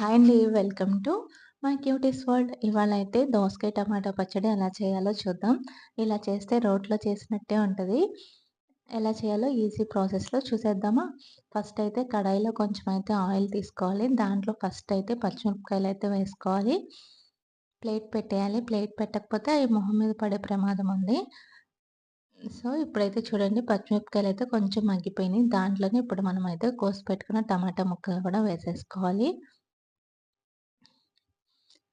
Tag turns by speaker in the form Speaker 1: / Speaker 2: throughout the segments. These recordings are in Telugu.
Speaker 1: హాయ్ అండి welcome to my cuties world. ఇవాళ అయితే దోసకాయ టమాటా పచ్చడి ఎలా చేయాలో చూద్దాం. ఇలా చేస్తే రోట్లో చేసినట్టే ఉంటుంది. ఎలా చేయాలో ఈజీ ప్రాసెస్లో చూసేద్దామా? ఫస్ట్ అయితే కడాయిలో కొంచెం అయితే ఆయిల్ తీసుకోవాలి. దాంట్లో ఫస్ట్ అయితే పచ్చిమిరపకాయలు అయితే వేసుకోవాలి. ప్లేట్ పెట్టేయాలి. ప్లేట్ పెట్టకపోతే అవి మొహం మీద పడే ప్రమాదం ఉంది. సో ఇప్పుడైతే చూడండి పచ్చిమిరపకాయలు అయితే కొంచెం మగ్గిపోయినాయి. దాంట్లోనే ఇప్పుడు మనం అయితే కోసి పెట్టుకున్న టమాటా ముక్కలు కూడా వేసేసుకోవాలి.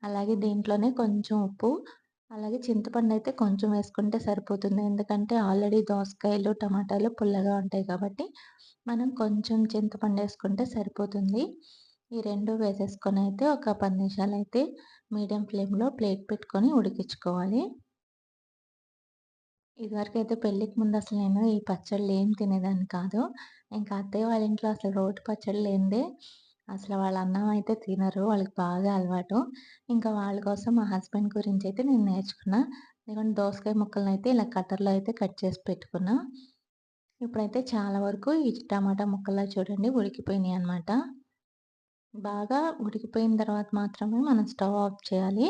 Speaker 1: అలాగే దీంట్లోనే కొంచెం ఉప్పు అలాగే చింతపండు అయితే కొంచెం వేసుకుంటే సరిపోతుంది. ఎందుకంటే ఆల్రెడీ దోసకాయలు టమాటాలు పుల్లగా ఉంటాయి కాబట్టి మనం కొంచెం చింతపండు వేసుకుంటే సరిపోతుంది. ఈ రెండు వేసేసుకొని అయితే ఒక పది నిమిషాలు అయితే మీడియం ఫ్లేమ్లో ప్లేట్ పెట్టుకొని ఉడికించుకోవాలి. ఇదివరకు అయితే పెళ్ళికి ముందు అసలు నేను ఈ పచ్చళ్ళు ఏం తినేదాన్ని కాదు. ఇంకా అత్తయ్య వాళ్ళ ఇంట్లో అసలు రోటి పచ్చళ్ళు లేనిదే అసలు వాళ్ళ అన్నం అయితే తినరు. వాళ్ళకి బాగా అలవాటు. ఇంకా వాళ్ళ కోసం మా హస్బెండ్ గురించి అయితే నేను నేర్చుకున్నా. ఎందుకంటే దోసకాయ ముక్కలను అయితే ఇలా కట్టర్లో అయితే కట్ చేసి పెట్టుకున్నా. ఇప్పుడైతే చాలా వరకు ఈ టమాటా ముక్కల్లో చూడండి ఉడికిపోయినాయి అనమాట బాగా ఉడికిపోయిన తర్వాత మాత్రమే మనం స్టవ్ ఆఫ్ చేయాలి.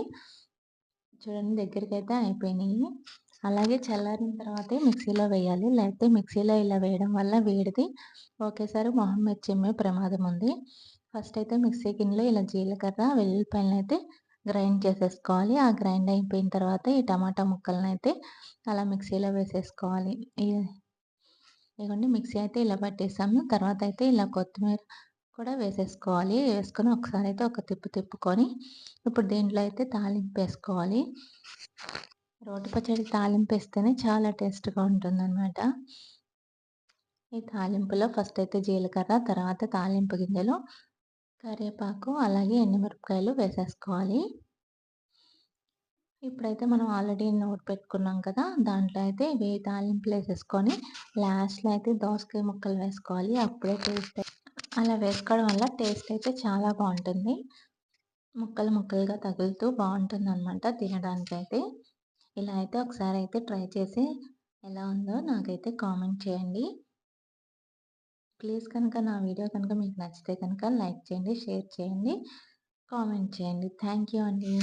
Speaker 1: చూడండి దగ్గరికి అయితే అయిపోయినాయి. అలాగే చల్లారిన తర్వాతే మిక్సీలో వేయాలి. లేకపోతే మిక్సీలో ఇలా వేయడం వల్ల వేడిది. ఒకేసారి మొహం మీద ప్రమాదం ఉంది. ఫస్ట్ అయితే మిక్సీ గిన్నెలో ఇలా జీలకర్ర వెల్లుల్లిపాయలను అయితే గ్రైండ్ చేసేసుకోవాలి. ఆ గ్రైండ్ అయిపోయిన తర్వాత ఈ టమాటా ముక్కలను అయితే అలా మిక్సీలో వేసేసుకోవాలి. ఇవ్వండి మిక్సీ అయితే ఇలా పట్టేసాము. తర్వాత అయితే ఇలా కొత్తిమీర కూడా వేసేసుకోవాలి. వేసుకొని ఒకసారి అయితే ఒక తిప్పు తిప్పుకొని ఇప్పుడు దీంట్లో అయితే తాలింపు వేసుకోవాలి. రోటి పచ్చడి తాలింపు వేస్తేనే చాలా టేస్ట్గా ఉంటుందన్నమాట. ఈ తాలింపులో ఫస్ట్ అయితే జీలకర్ర తర్వాత తాలింపు గింజలు కరివేపాకు అలాగే ఎండుమిరపకాయలు వేసేసుకోవాలి. ఇప్పుడైతే మనం ఆల్రెడీ నోట్ పెట్టుకున్నాం కదా దాంట్లో అయితే వే తాలింపులు వేసేసుకొని లాస్ట్లో అయితే దోసకాయ ముక్కలు వేసుకోవాలి. అప్పుడే టేస్ట్ అలా వేసుకోవడం వల్ల టేస్ట్ అయితే చాలా బాగుంటుంది. ముక్కలు ముక్కలుగా తగులుతూ బాగుంటుంది అనమాట తినడానికి అయితే ఇలా అయితే ఒకసారి అయితే ట్రై చేసి ఎలా ఉందో నాకైతే కామెంట్ చేయండి. ప్లీజ్ కనుక నా వీడియో కనుక మీకు నచ్చితే కనుక లైక్ చేయండి షేర్ చేయండి కామెంట్ చేయండి. థ్యాంక్ యూ అండి.